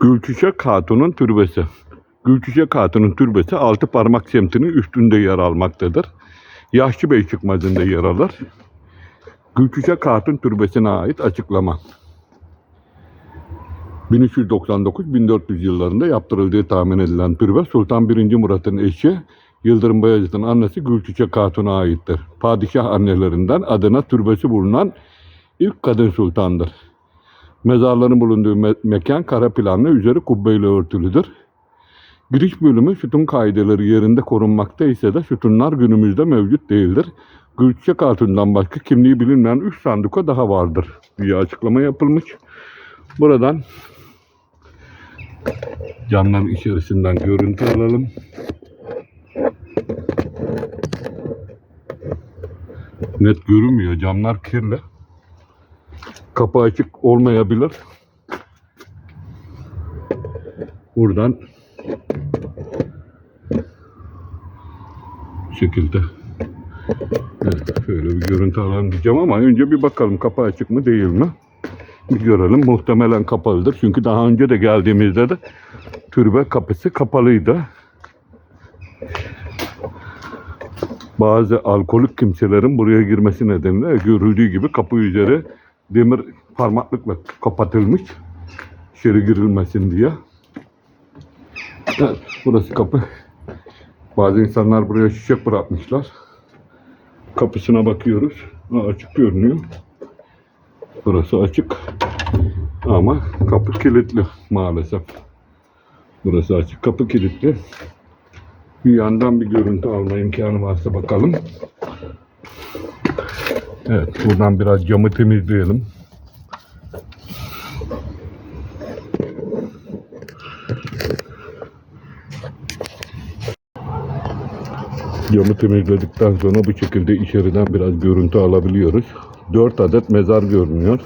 Gülçiçek Hatun'un türbesi. Gülçiçek Hatun'un türbesi altı parmak semtinin üstünde yer almaktadır. Yaşlı Bey çıkmazında yer alır. Gülçiçek Hatun türbesine ait açıklama. 1399-1400 yıllarında yaptırıldığı tahmin edilen türbe Sultan 1. Murat'ın eşi Yıldırım Bayezid'in annesi Gülçiçek Hatun'a aittir. Padişah annelerinden adına türbesi bulunan ilk kadın sultandır. Mezarların bulunduğu me- mekan kara planlı üzeri kubbeyle örtülüdür. Giriş bölümü sütun kaideleri yerinde korunmakta ise de sütunlar günümüzde mevcut değildir. Gülçiçek Hatun'dan başka kimliği bilinmeyen 3 sanduka daha vardır diye açıklama yapılmış. Buradan camların içerisinden görüntü alalım. Net görünmüyor. Camlar kirli. Kapı açık olmayabilir. Buradan bu şekilde evet, şöyle bir görüntü alalım diyeceğim ama önce bir bakalım kapı açık mı değil mi? Bir görelim. Muhtemelen kapalıdır. Çünkü daha önce de geldiğimizde de türbe kapısı kapalıydı. Bazı alkolik kimselerin buraya girmesi nedeniyle görüldüğü gibi kapı üzeri demir parmaklıkla kapatılmış. İçeri girilmesin diye. Evet, burası kapı. Bazı insanlar buraya çiçek bırakmışlar. Kapısına bakıyoruz. Ha, açık görünüyor. Burası açık. Ama kapı kilitli maalesef. Burası açık. Kapı kilitli. Bir yandan bir görüntü alma imkanı varsa bakalım. Evet, buradan biraz camı temizleyelim. Camı temizledikten sonra bu şekilde içeriden biraz görüntü alabiliyoruz. 4 adet mezar görünüyor.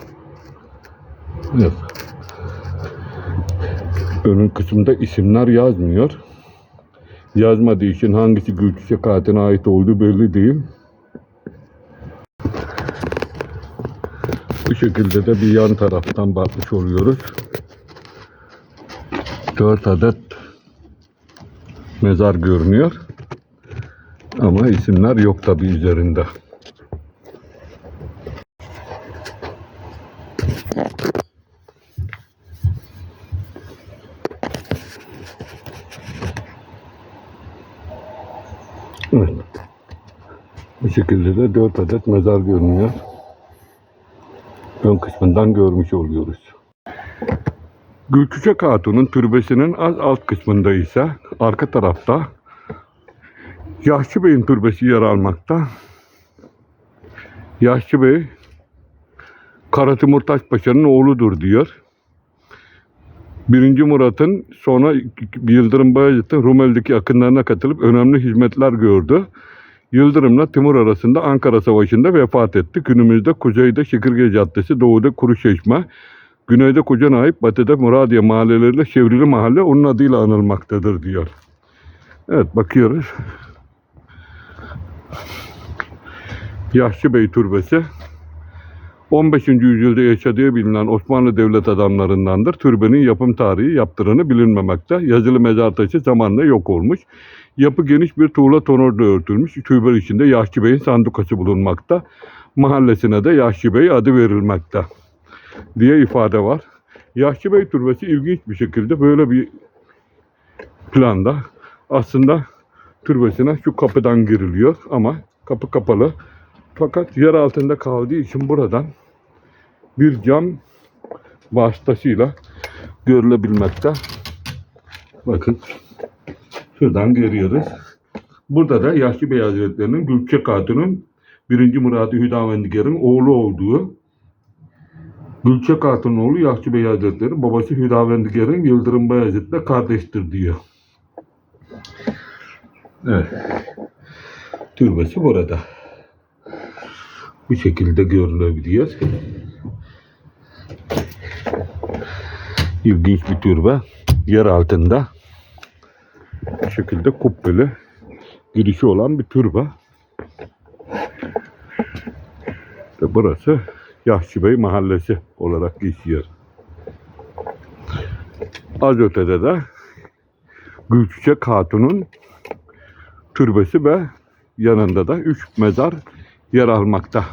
Evet. Önün kısmında isimler yazmıyor. Yazmadığı için hangisi Gülçiçek Kağıtı'na ait olduğu belli değil. Bu şekilde de bir yan taraftan bakmış oluyoruz. 4 adet mezar görünüyor. Ama isimler yok tabi üzerinde. Evet. Bu şekilde de 4 adet mezar görünüyor. Ön kısmından görmüş oluyoruz. Gülçiçek Hatun'un türbesinin az alt kısmında ise arka tarafta Yaşçı Bey'in türbesi yer almakta. Yaşçı Bey Kara Timur Taşpaşa'nın oğludur diyor. Birinci Murat'ın sonra Yıldırım Bayezid'in Rumeli'deki akınlarına katılıp önemli hizmetler gördü. Yıldırım'la Timur arasında Ankara Savaşı'nda vefat etti. Günümüzde kuzeyde Şekirge Caddesi, doğuda Kuruçeşme, güneyde Kocanayip, batıda Muradiye mahalleleriyle Şevrili Mahalle onun adıyla anılmaktadır diyor. Evet bakıyoruz. Yaşçı Bey Türbesi 15. yüzyılda yaşadığı bilinen Osmanlı devlet adamlarındandır. Türbenin yapım tarihi yaptıranı bilinmemekte. Yazılı mezar taşı zamanla yok olmuş. Yapı geniş bir tuğla tonorla örtülmüş. Türbe içinde Yaşçı Bey'in sandukası bulunmakta. Mahallesine de Yaşçı Bey adı verilmekte diye ifade var. Yaşçı Bey Türbesi ilginç bir şekilde böyle bir planda aslında türbesine şu kapıdan giriliyor ama kapı kapalı. Fakat yer altında kaldığı için buradan bir cam vasıtasıyla görülebilmekte. Bakın şuradan görüyoruz. Burada da Yaşlı Bey Hazretleri'nin Gülçek Hatun'un 1. Muradi Hüdavendigar'ın oğlu olduğu Gülçek Hatun'un oğlu Yaşlı Bey Hazretleri babası Hüdavendigar'ın Yıldırım Bayezid'le kardeştir diyor. Evet. Türbesi burada. Bu şekilde görülebiliyor. İlginç bir türbe. Yer altında bu şekilde kubbeli girişi olan bir türbe. Ve burası Yahçı Bey Mahallesi olarak geçiyor. Az ötede de Gülçiçek Hatun'un türbesi ve yanında da üç mezar yer almakta.